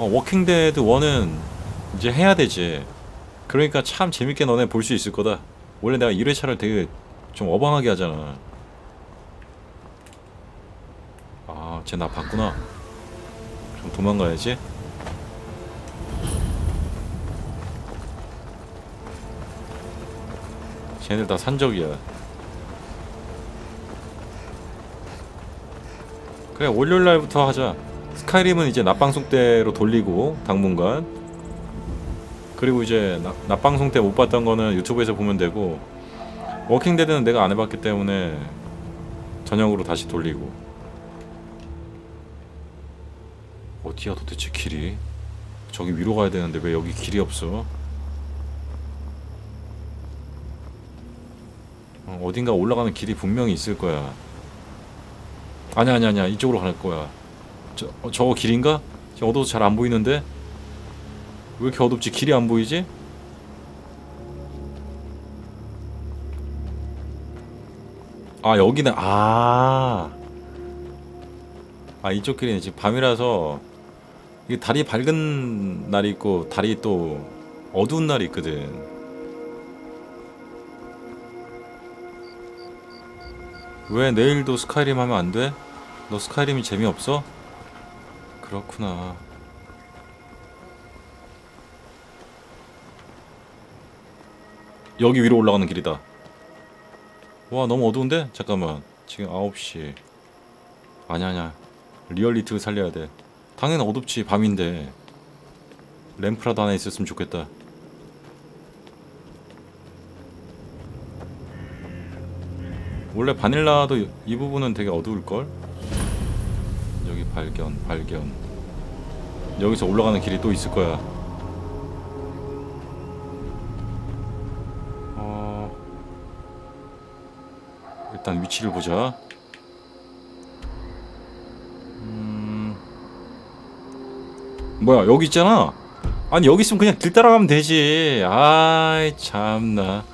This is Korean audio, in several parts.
어, 워킹데드 1은 이제 해야 되지. 그러니까 참 재밌게 너네 볼 수 있을 거다. 원래 내가 1회차를 되게 좀 어방하게 하잖아. 아, 쟤 나 봤구나. 그럼 도망가야지. 쟤네들 다 산적이야. 그래 월요일 날부터 하자. 스카이림은 이제 낮방송 때로 돌리고 당분간. 그리고 이제 낮, 낮방송 때 못 봤던 거는 유튜브에서 보면 되고 워킹데드는 내가 안 해봤기 때문에 저녁으로 다시 돌리고. 어디야 도대체 길이? 저기 위로 가야 되는데 왜 여기 길이 없어? 어, 어딘가 올라가는 길이 분명히 있을 거야. 아니야 아니야 아니야 이쪽으로 갈 거야. 저 어, 저거 길인가? 지금 어두워서 잘 안 보이는데 왜 이렇게 어둡지? 길이 안 보이지? 아 여기는 아. 아 이쪽 길이네 지금 밤이라서 이게 달이 밝은 날이 있고 달이 또 어두운 날이 있거든. 왜 내일도 스카이림 하면 안 돼? 너 스카이림이 재미없어? 그렇구나. 여기 위로 올라가는 길이다. 와, 너무 어두운데? 잠깐만. 지금 9시. 아냐, 아냐. 리얼리티 살려야 돼. 당연히 어둡지, 밤인데. 램프라도 하나 있었으면 좋겠다. 원래 바닐라도 이- 이 부분은 되게 어두울 걸. 발견, 발견. 여기서 올라가는 길이 또 있을 거야. 어. 일단 위치를 보자. 음. 뭐야, 여기 있잖아. 아니, 여기 있으면 그냥 길 따라가면 되지. 아이, 참나.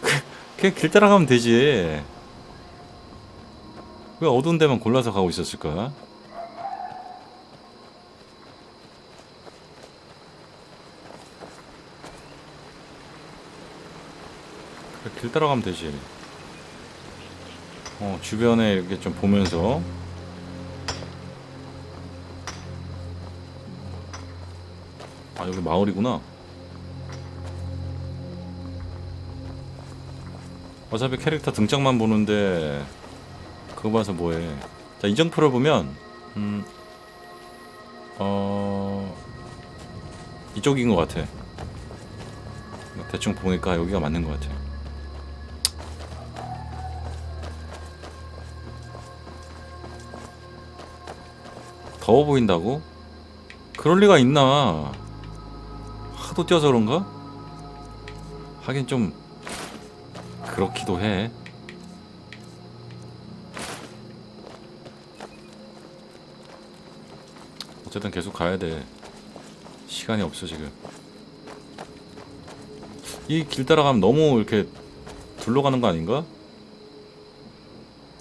그냥 길 따라가면 되지. 왜 어두운 데만 골라서 가고 있었을까? 길 따라가면 되지. 어, 주변에 이렇게 좀 보면서. 아, 여기 마을이구나. 어차피 캐릭터 등장만 보는데 그거 봐서 뭐해 자 이정표를 보면 음, 어 이쪽인 것 같아 대충 보니까 여기가 맞는 것 같아 더워 보인다고? 그럴 리가 있나 하도 뛰어서 그런가? 하긴 좀 그렇기도 해. 어쨌든 계속 가야 돼. 시간이 없어 지금. 이 길 따라가면 너무 이렇게 둘러가는 거 아닌가?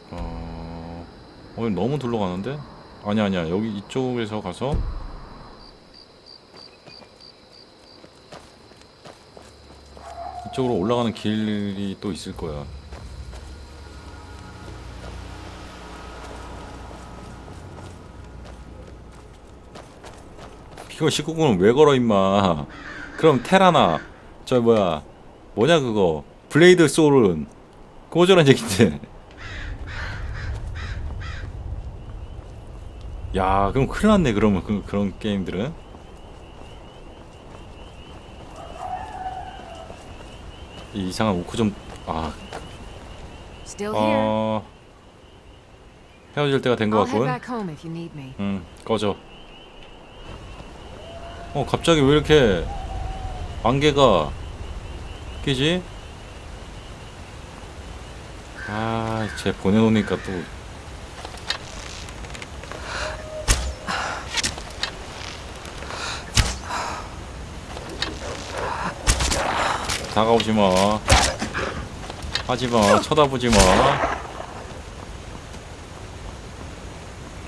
어, 어 너무 둘러가는데? 아니야 아니야 여기 이쪽에서 가서 이쪽으로 올라가는 길이 또 있을 거야. 이거 19금은 왜 걸어 임마. 그럼 테라나 저 뭐야 뭐냐 그거 블레이드 소울은 꼬저란 얘긴데. 야 그럼 큰일 났네 그러면 그, 그런 게임들은. 이 이상한 오크 좀, 아, Still here. 어, 헤어질 때가 된 것 같군. 응, 꺼져. 어, 갑자기 왜 이렇게 안개가 끼지? 아, 쟤 보내놓으니까 또. 다가오지 마. 하지 마. 쳐다보지 마.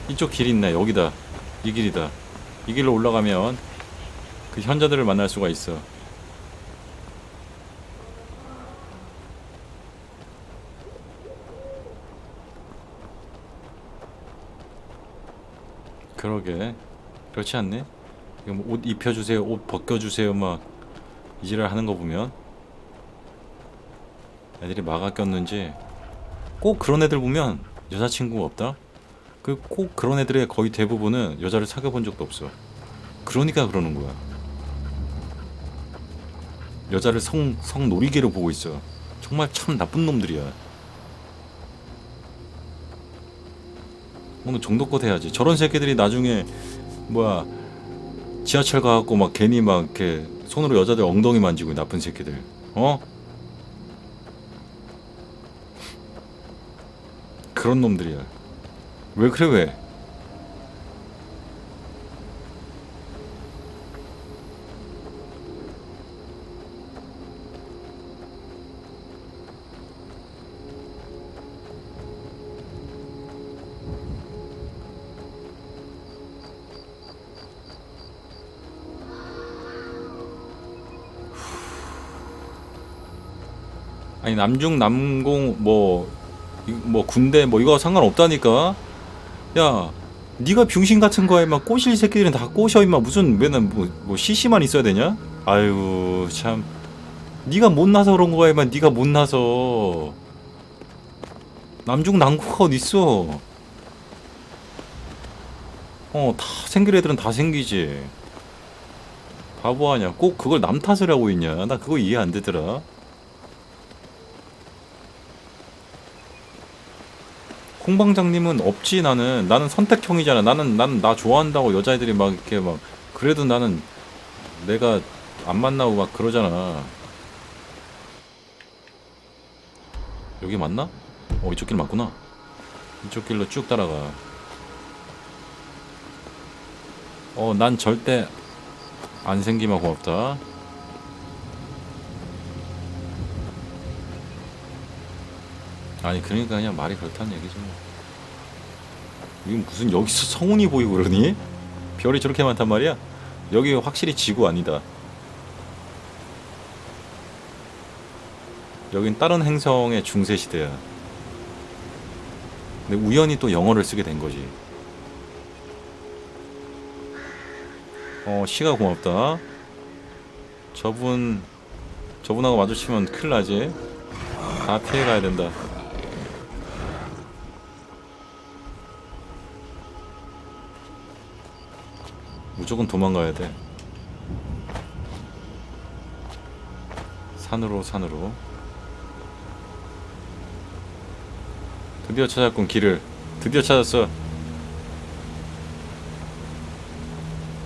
이쪽 길 있네. 여기다. 이 길이다. 이 길로 올라가면 그 현자들을 만날 수가 있어. 그러게 그렇지 않니? 이거 뭐옷 입혀주세요, 옷 벗겨주세요, 막 이지랄 하는 거 보면 애들이 막아 꼈는지 꼭 그런 애들 보면 여자친구가 없다. 그 꼭 그런 애들의 거의 대부분은 여자를 사귀어 본 적도 없어. 그러니까 그러는 거야. 여자를 성, 성 놀이개로 보고 있어. 정말 참 나쁜 놈들이야. 오늘 정도껏 해야지. 저런 새끼들이 나중에 뭐야 지하철 가갖고 막 괜히 막 이렇게 손으로 여자들 엉덩이 만지고 나쁜 새끼들. 어? 그런 놈들이야. 왜 그래 왜? 아니 남중 남공 뭐뭐 군대 뭐 이거 상관없다니까. 야, 네가 병신 같은 거에 막 꼬실 새끼들은 다 꼬셔 임마 무슨 맨날 뭐, 뭐 시시만 있어야 되냐? 아유 참. 네가 못나서 그런 임마 네가 못나서. 남중 남고가 어디 있어? 어, 다 생길 애들은 다 생기지. 바보 아니야. 꼭 그걸 남 탓을 하고 있냐? 나 그거 이해 안 되더라. 홍방장님은 없지 나는. 나는 선택형이잖아. 나는 나는 나 좋아한다고 여자애들이 막 이렇게 막 그래도 나는 내가 안 만나고 막 그러잖아. 여기 맞나? 어 이쪽 길 맞구나. 이쪽 길로 쭉 따라가. 어 난 절대 안 생기면 고맙다 아니 그러니까 그냥 말이 그렇다는 얘기죠 뭐. 이건 무슨 여기서 성운이 보이고 그러니? 별이 저렇게 많단 말이야? 여기 확실히 지구 아니다 여긴 다른 행성의 중세 시대야 근데 우연히 또 영어를 쓰게 된 거지 어 시가 고맙다 저분 저분하고 마주치면 큰일 나지 다 피해 가야 된다 무조건 도망가야 돼. 산으로 산으로. 드디어 찾았군 길을. 드디어 찾았어.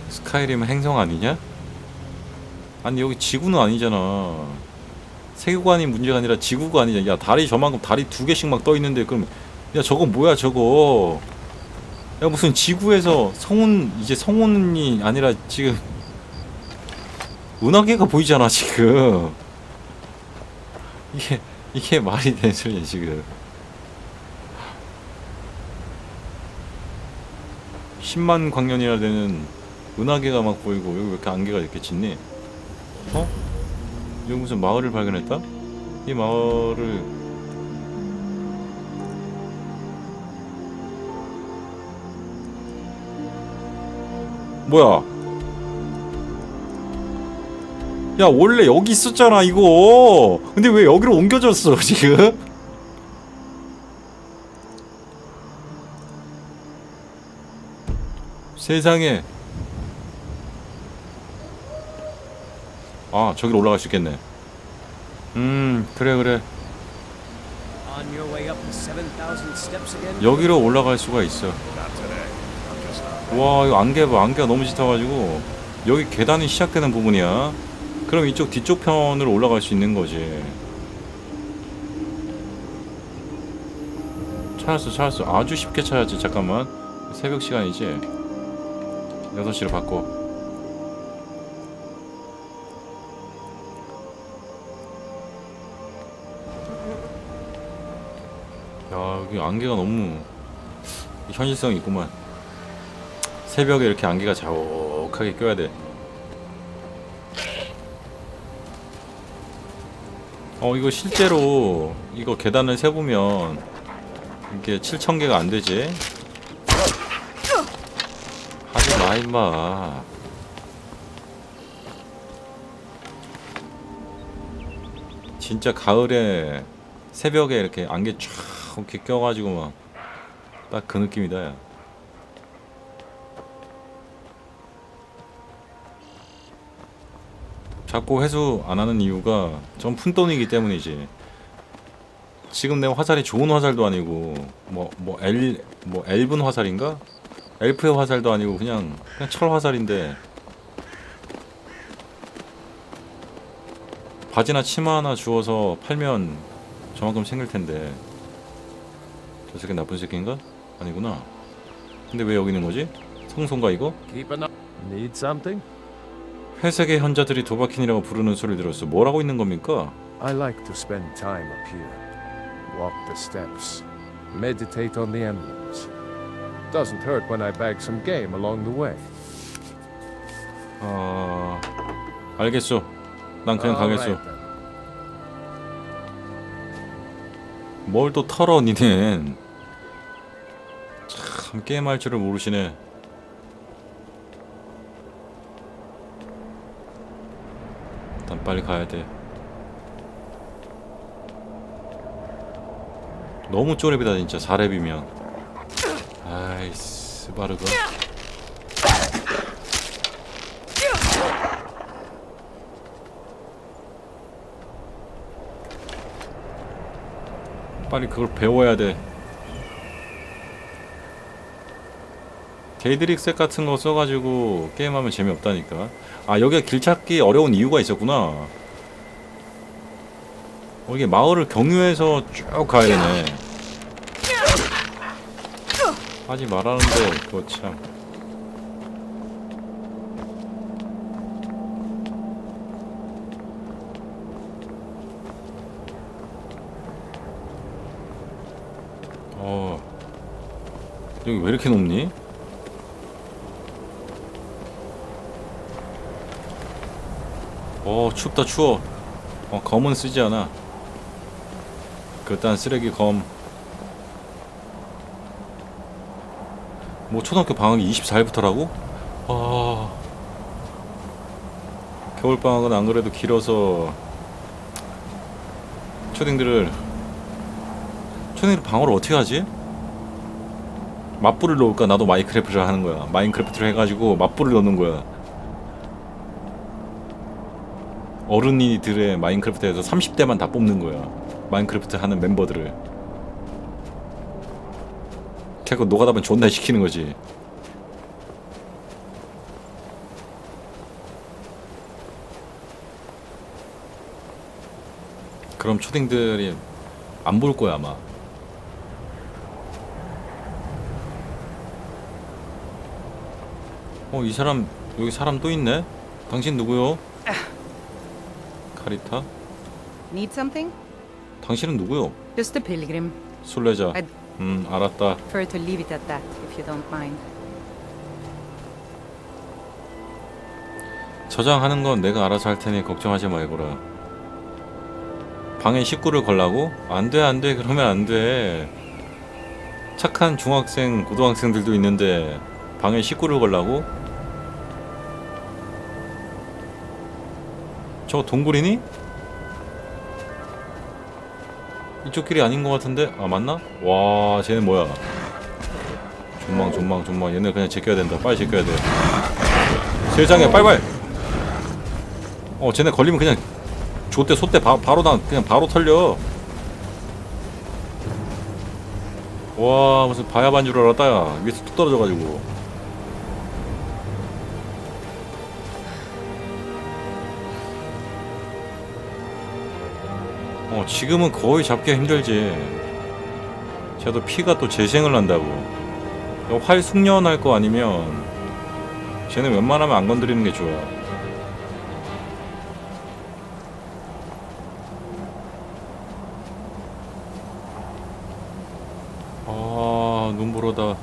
스카이림 행성 아니냐? 아니 여기 지구는 아니잖아. 세계관이 문제가 아니라 지구가 아니잖아. 야 다리 저만큼 다리 두 개씩 막 떠 있는데 그럼 야 저거 뭐야 저거? 야 무슨 지구에서 성운 이제 성운이 아니라 지금 은하계가 보이잖아 지금 이게 이게 말이 되는 소리야 지금 10만 광년이나 되는 은하계가 막 보이고 여기 왜 이렇게 안개가 이렇게 짙니? 어? 여기 무슨 마을을 발견했다? 이 마을을 뭐야? 야 원래 여기 있었잖아 이거. 근데 왜 여기로 옮겨졌어 지금? 세상에. 아 저기로 올라갈 수 있겠네. 음 그래 그래. On your way up the 7,000 steps again? 여기로 올라갈 수가 있어. Not today. I'm just not. 와 이거 안개 봐. 안개가 너무 짙어가지고 여기 계단이 시작되는 부분이야. 그럼 이쪽 뒤쪽 편으로 올라갈 수 있는 거지. 찾았어 찾았어. 아주 쉽게 찾았지 잠깐만. 새벽 시간이지? 6시로 바꿔. 야 여기 안개가 너무 현실성이 있구만 새벽에 이렇게 안개가 자욱하게 껴야 돼. 어 이거 실제로 이거 계단을 세보면 이게 7천 개가 안 되지. 하지 마 임마. 진짜 가을에 새벽에 이렇게 안개 쫙 이렇게 껴가지고 막 딱 그 느낌이다. 야. 자꾸 회수 안 하는 이유가 전 푼돈이기 때문이지. 지금 내 화살이 좋은 화살도 아니고 뭐뭐엘뭐 엘븐 화살인가? 엘프의 화살도 아니고 그냥 그냥 철 화살인데 바지나 치마 하나 주워서 팔면 저만큼 생길 텐데 저 새끼 나쁜 새끼인가? 아니구나. 근데 왜 여기 있는 거지? 성소인가 이거? Need something? 회색의 현자들이 도박킨이라고 부르는 소리를 들었어. 뭘 하고 있는 겁니까? I like to spend time up here. Walk the steps. Meditate on the emblems. Doesn't hurt when I bag some game along the way. 아 알겠어. 난 그냥 가겠어. Alright then. 뭘 또 털어 니는. 참 게임할 줄을 모르시네. 일단 빨리 가야 돼. 너무 쪼렙이다 진짜 4렙이면. 아이 스바르가. 빨리 그걸 배워야 돼. 데이드릭셋 같은 거 써가지고 게임하면 재미없다니까. 아 여기가 길 찾기 어려운 이유가 있었구나. 어, 이게 마을을 경유해서 쭉 가야 되네. 하지 말라는데 그거 참. 어 여기 왜 이렇게 높니? 어 춥다 추워 어 검은 쓰지 않아 그딴 쓰레기 검 뭐 초등학교 방학이 24일부터라고? 아 겨울방학은 안 그래도 길어서 초딩들을 초딩들 방어를 어떻게 하지? 맞불을 넣을까? 나도 마인크래프트를 하는 거야 마인크래프트를 해가지고 맞불을 넣는 거야 어른이들의 마인크래프트에서 30대만 다 뽑는 거야. 마인크래프트 하는 멤버들을. 걔그 노가다면 존나 시키는 거지. 그럼 초딩들이 안 볼 거야 아마. 어 이 사람 여기 사람 또 있네. 당신 누구요? 카리타? Need something? 당신은 누구요? Just a pilgrim. 순례자. I'd 음, 알았다. prefer to leave it at that, if you don't mind. 저장하는 건 내가 알아서 할 테니 걱정하지 말거라. 방에 식구를 걸라고? 안 돼, 안 돼. 그러면 안 돼. 착한 중학생, 고등학생들도 있는데 방에 식구를 걸라고? 저거 동굴이니? 이쪽 길이 아닌 것 같은데? 아 맞나? 와 쟤는 뭐야? 존망 존망 존망. 얘네 그냥 제껴야 된다. 빨리 제껴야 돼. 세상에 빨빨 어 쟤네 걸리면 그냥 좆대 소대. 바, 바로 나 그냥 바로 털려. 와 무슨 바야반 줄 알았다 야. 위에서 뚝 떨어져가지고 지금은 거의 잡기가 힘들지. 쟤도 피가 또 재생을 한다고. 활 숙련할 거 아니면 쟤는 웬만하면 안 건드리는 게 좋아 아 눈보라다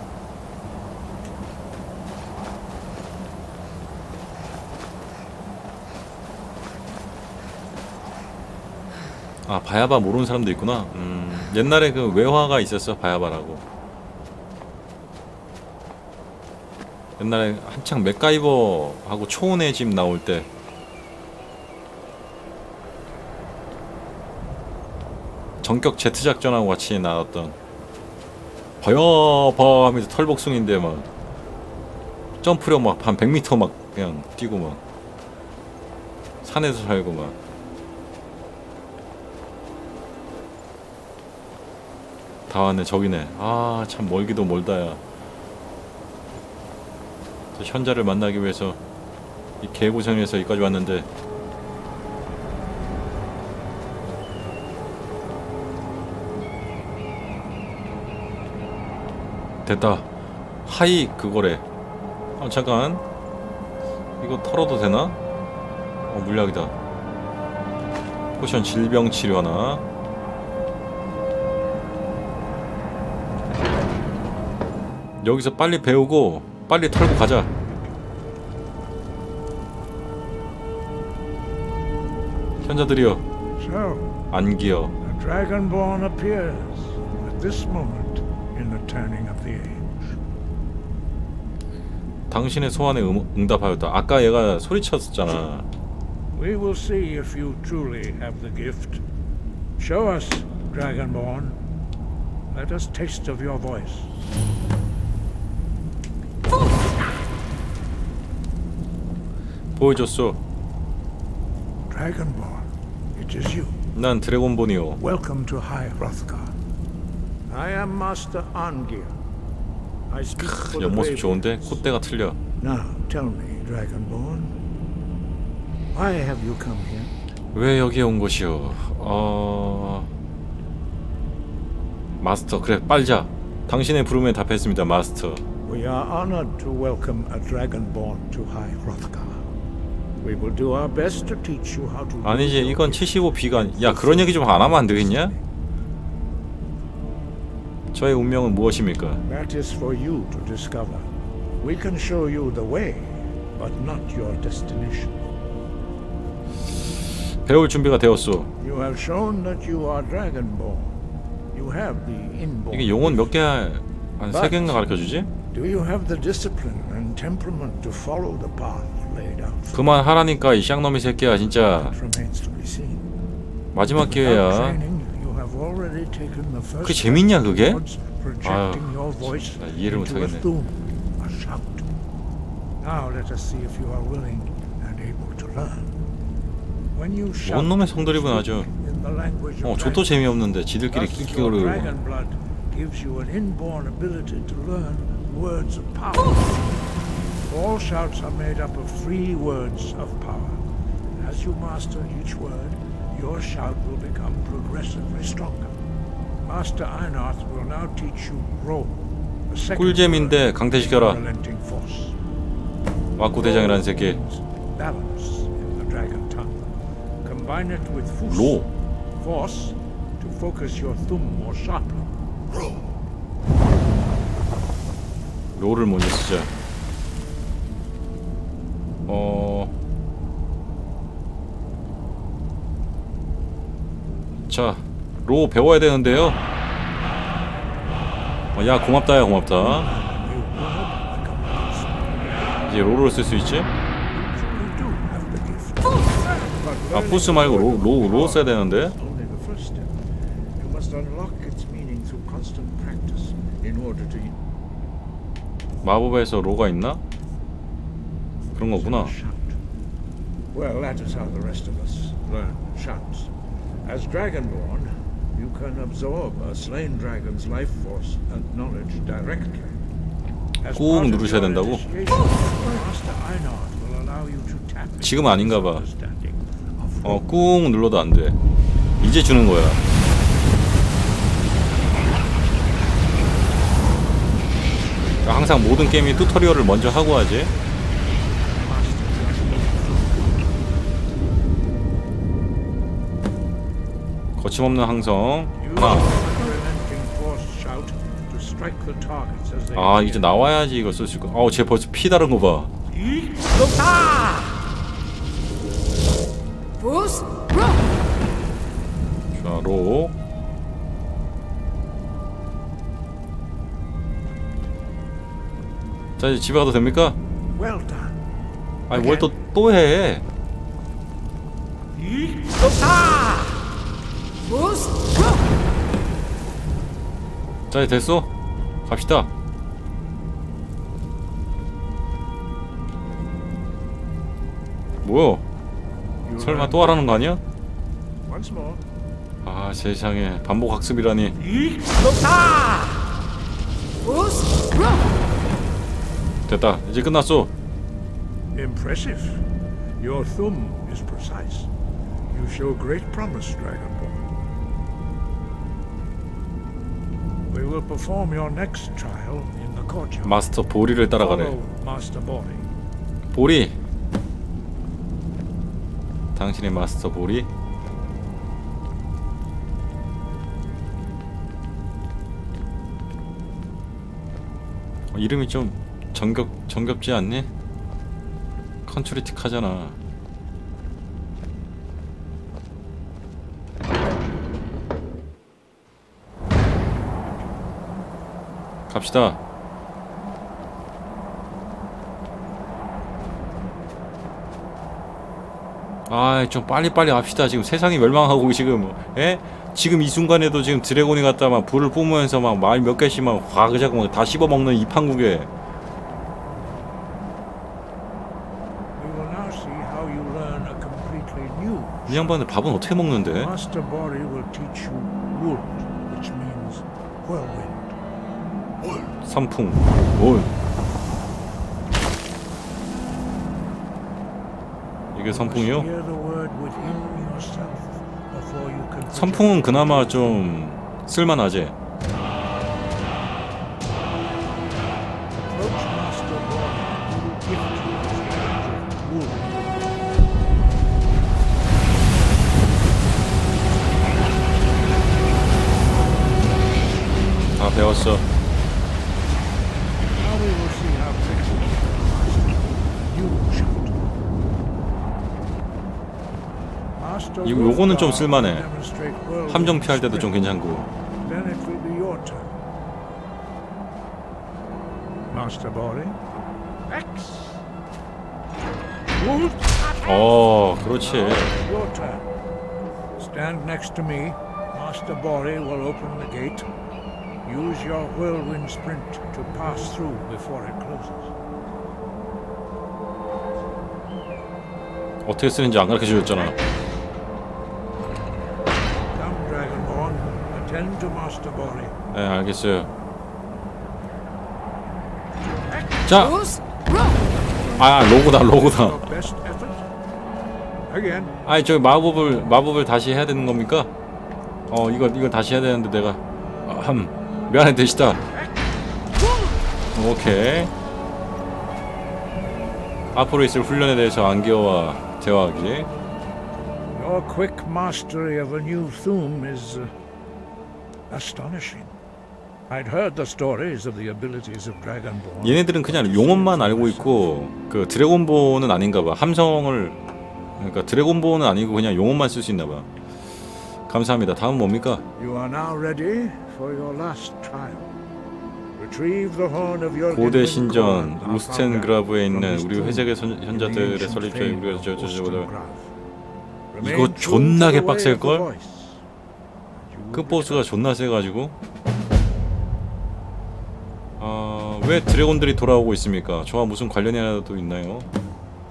아 바야바 모르는 사람도 있구나. 음, 옛날에 그 외화가 있었어 바야바라고. 옛날에 한창 맥가이버하고 초원의 집 나올 때. 전격 제트 작전하고 같이 나왔던. 바야바 하면서 털복숭인데 막 점프력 막한 100m 막 그냥 뛰고 막. 산에서 살고 막 다 왔네 저기네. 아 참 멀기도 멀다야. 저 현자를 만나기 위해서 이 개고생에서 여기까지 왔는데. 됐다. 하이 그거래. 아 잠깐. 이거 털어도 되나? 어 물약이다. 포션 질병 치료 하나 여기서 빨리 배우고 빨리 털고 가자 현자들이여 안기여 the Dragonborn appears at this moment in the turning of the age. 당신의 소원에 응, 응답하였다 아까 얘가 소리쳤었잖아 We will see if you truly have the gift. Show us, Dragonborn. Let us taste of your voice. 보여줬어 Dragonborn, it is you. 난 드래곤본이요 Welcome to High Hrothgar. I am Master Angir. I speak for the 옆모습 좋은데 Radiants. 콧대가 틀려 Now, tell me, Dragonborn, why have you come here? 왜 여기에 온 것이오? 어... 마스터 그래 빨자 당신의 부름에 답했습니다 마스터 We are honored to welcome a Dragonborn to High Hrothgar. We will do our best to teach you how to. 아니지 이건 your 75B가 야 그런 얘기 좀 안 하면 안 되겠냐? 저의 운명은 무엇입니까? That is for you to discover. We can show you the way, but not your destination. 배울 준비가 되었소 You have shown that you are Dragonborn. You have the inborn. 이게 용언 몇 개, 한 세 개인가 가르쳐 주지? Do you have the discipline and temperament to follow the path laid out? for 그만 하라니까 이 쌍놈이 새끼야 진짜. 마지막 기회야 그게 재밌냐, 그게? towards projecting your voice 나 이해를 못하겠네. 뭔 놈의 성드립은 of 어 저도. 재미없는데 지들끼리 낄낄거리고 All shouts are made up of three words of power. As you master each word, your shout will become progressively stronger. Master Einarth will now teach you roll. The second 꿀잼인데 word, 강퇴시켜라 unrelenting force. 와꾸 대장이라는 새끼 means balance in the dragon tongue. Combine it with fus, 로 force, to focus your thumb more sharply. 로를 먼저 쓰자 자, 로 배워야 되는데요. 어, 야, 고맙다, 야, 고맙다. 이제 로를 쓸 수 있지? 아, 푸스 말고 로, 로, 로 써야 되는데. 마법에서 로가 있나? 그런 거구나. Well, that is how the rest of us learn shouts. As Dragonborn, you can absorb a slain dragon's life force and knowledge directly. As 꾹 part of 누르셔야 your 된다고? initiation, Master Einard will allow you to tap into 지금 아닌가 봐. his understanding of 어, 꾹 눌러도 안 돼. 이제 주는 거야. 항상 모든 게임이 튜토리얼을 먼저 하고 하지. 거침없는 항성. 하나. 아 이제 나와야지 이거 쓸 수 있고. 아우 쟤 벌써 피 다른 거 봐. Fus, 자, 로. 자, 이제 집에 가도 됩니까? 아니, 뭘 또, 또 해? 자, 됐어. 갑시다. 뭐야? 설마 또 하라는 거 아니야? 아, 세상에. 반복 학습이라니. 됐다. 이제 끝났어. Impressive. Your thumb is precise. You show great promise, Dragonborn. We will perform your next trial in the courtyard. 마스터 보리를 따라가래. Follow Master Bori. 보리. 당신의 마스터 보리. 어, 이름이 좀 정겹 정겹지 않니? 컨츄리틱하잖아. 갑시다. 아, 좀 빨리빨리 합시다. 지금 세상이 멸망하고 지금, 예? 지금 이 순간에도 지금 드래곤이 갔다 막 불을 뿜으면서 막 말 몇 개씩 막 화그작 막다 씹어 먹는 이 판국에. 이 양반들 밥은 어떻게 먹는데? 선풍, 뭘? 이게 선풍이요? Hear the word within yourself before you can. 선풍은 그나마 좀 쓸만하지. 다 배웠어. Now we will see how quickly you shoot. Master 이거- 요거는 좀 쓸만해. 함정 피할 때도 좀. 괜찮고. 어, 그렇지. Stand next to me. Master Bori will open the gate. Use your whirlwind sprint to pass through before it closes. 어떻게 쓰는지 안 가르쳐 주셨잖아. Attend to Master Bori. 네, 알겠어요. 자, 아 로고다 로고다. Your best effort. Again. 아니 저 마법을 마법을 다시 해야 되는 겁니까? 어 이거 이거 다시 해야 되는데 내가 아, 함 미안해 대시다. 오케이. 앞으로 있을 훈련에 대해서 안기어와 대화하기. Your quick mastery of a new thum is uh, astonishing. I'd heard the stories of the abilities of Dragonborn. 얘네들은 그냥 용어만 알고 있고 그 드래곤보는 아닌가 봐. 함성을 그러니까 드래곤보는 아니고 그냥 용어만 쓸 수 있나 봐. 감사합니다. 다음 뭡니까? You are now ready for your last trial. Retrieve the horn of your 고대 신전 우스텐 그라브에 founder, 있는 우리 회색의 선- 현자들의 fane 우리가 of 저저저보다. 이거 존나게 of 빡셀 걸? the voice, and you will 끝보스가 존나 세가지고 아, 왜 드래곤들이 돌아오고 있습니까? 저와 무슨 관련이라도 있나요?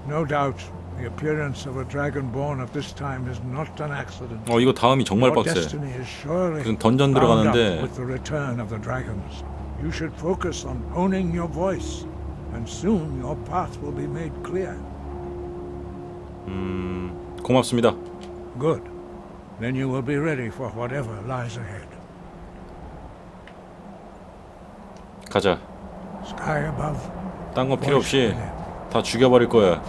No doubt, the appearance of a dragonborn at this time is not an accident. 어 이거 다음이 정말 Your 빡세 destiny is surely 무슨 던전 bound up 들어가는데 with the return of the dragons. You should focus on owning your voice, and soon your path will be made clear. 음 고맙습니다 Good. Then you will be ready for whatever lies ahead. 가자 Sky above. 딴거 필요 없이. 다 죽여버릴 거야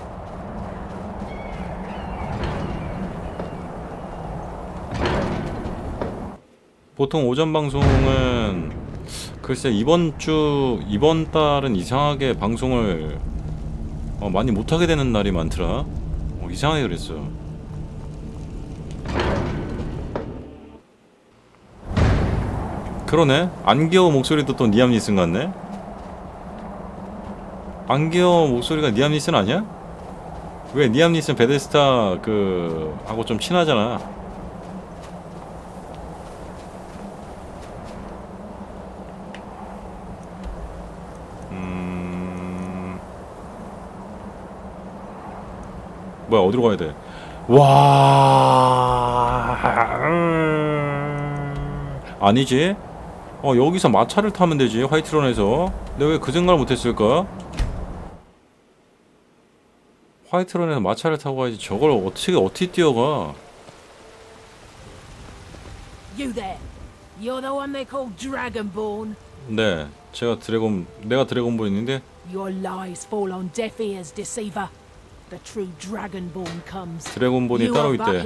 보통 오전 방송은 글쎄 이번 주 이번 달은 이상하게 방송을 어, 많이 못하게 되는 날이 많더라 어, 이상하게 그랬어 그러네. 안겨워 목소리도 또 니암 니슨 같네. 안겨워 목소리가 니암 니슨 아니야? 왜 니암 니슨 베데스타 그 하고 좀 친하잖아. 음. 뭐야 어디로 가야 돼? 와. 음. 아니지? 어 여기서 마차를 타면 되지 화이트런에서. 내가 왜 그 생각을 못했을까? 화이트런에서 마차를 타고 가야지. 저걸 어떻게 어떻게 뛰어가? You there. You're the one they call Dragonborn. 네, 제가 드래곤 내가 드래곤볼인데 Your lies fall on deaf ears, deceiver. The true Dragonborn comes. 드래곤볼이 you 따로 있대.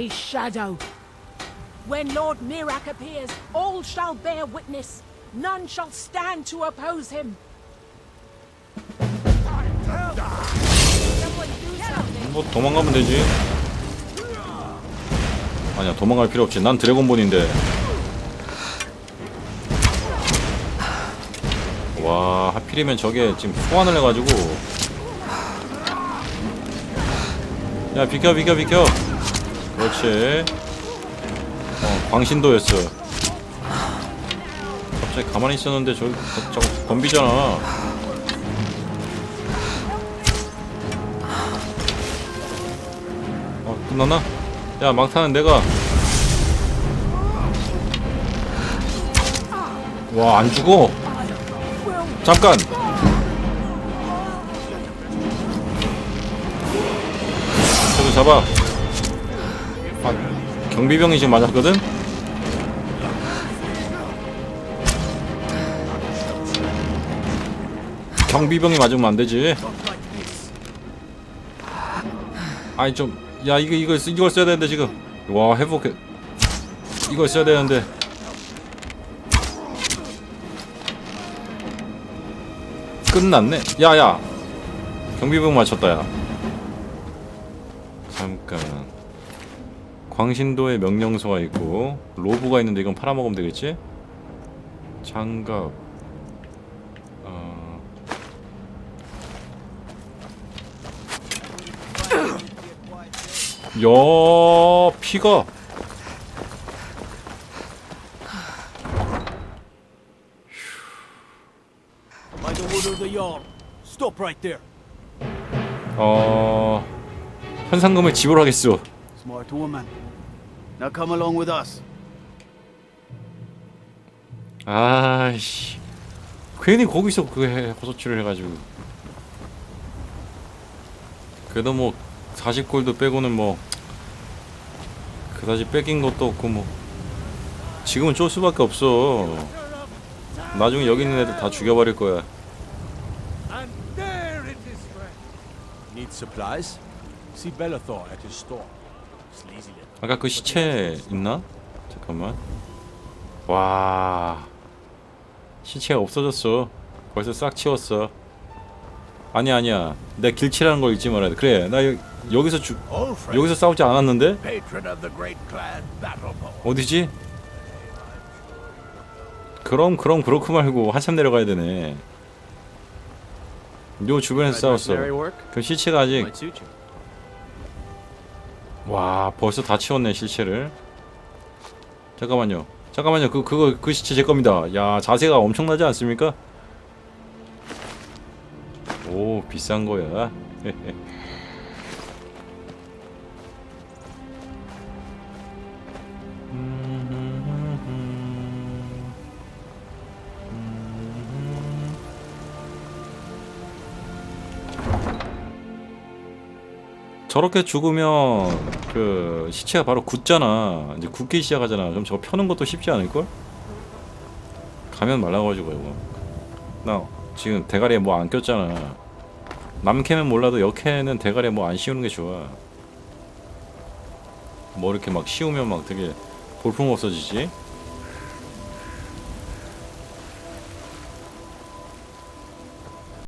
When Lord Mirak appears, all shall bear witness. None shall stand to oppose him. Someone do something. 뭐 도망가면 되지. 아니야 도망갈 필요 없지. 난 드래곤볼인데. 와 하필이면 저게 지금 소환을 해가지고. 야 비켜 비켜 비켜. 그렇지. 어 광신도였어. 갑자기 가만히 있었는데 저기 저거 덤비잖아. 어 끝났나? 야 막타는 내가 와 안 죽어 잠깐 저도 잡아 아, 경비병이 지금 맞았거든? 경비병이 맞으면 안 되지. 아니 좀 야 이거 이거 쓰- 이걸 써야 되는데 지금. 와 회복해. 이걸 써야 되는데. 끝났네. 야야. 경비병 맞췄다 야. 잠깐 광신도에 명령소가 있고 로브가 있는데 이건 팔아먹으면 되겠지? 장갑 야 피가 By the order of the Jarl. Stop right there. 어 현상금을 지불하겠소 Smart woman. Now come along with us. 아이씨 괜히 거기서 그 해, 호소치를 해가지고 그래도 뭐 40골도 빼고는 뭐 그다지 뺏긴 것도 없고 뭐 지금은 쫄 수밖에 없어. 나중에 여기 있는 애들 다 죽여버릴 거야. 아까 그 시체 있나? 잠깐만. 와. 시체가 없어졌어. 벌써 싹 치웠어. 아니야 아니야. 내 길치라는 걸 잊지 말아야 돼. 그래 나 여, 여기서 주, 여기서 싸우지 않았는데. 어디지? 그럼 그럼 그렇고 말고 한참 내려가야 되네. 요 주변에서 싸웠어? 그 시체가 아직. 와 벌써 다 치웠네 실체를. 잠깐만요. 잠깐만요. 그 그거 그 시체 제 겁니다. 야 자세가 엄청나지 않습니까? 오 비싼 거야 저렇게 죽으면 그 시체가 바로 굳잖아. 이제 굳기 시작하잖아. 그럼 저거 펴는 것도 쉽지 않을 걸? 가면 말라가지고 이거. 나 지금 대가리에 뭐 안 꼈잖아. 남캐면 몰라도 여캐는 대가리에 뭐 안 씌우는 게 좋아. 뭐 이렇게 막 씌우면 막 되게 볼품 없어지지?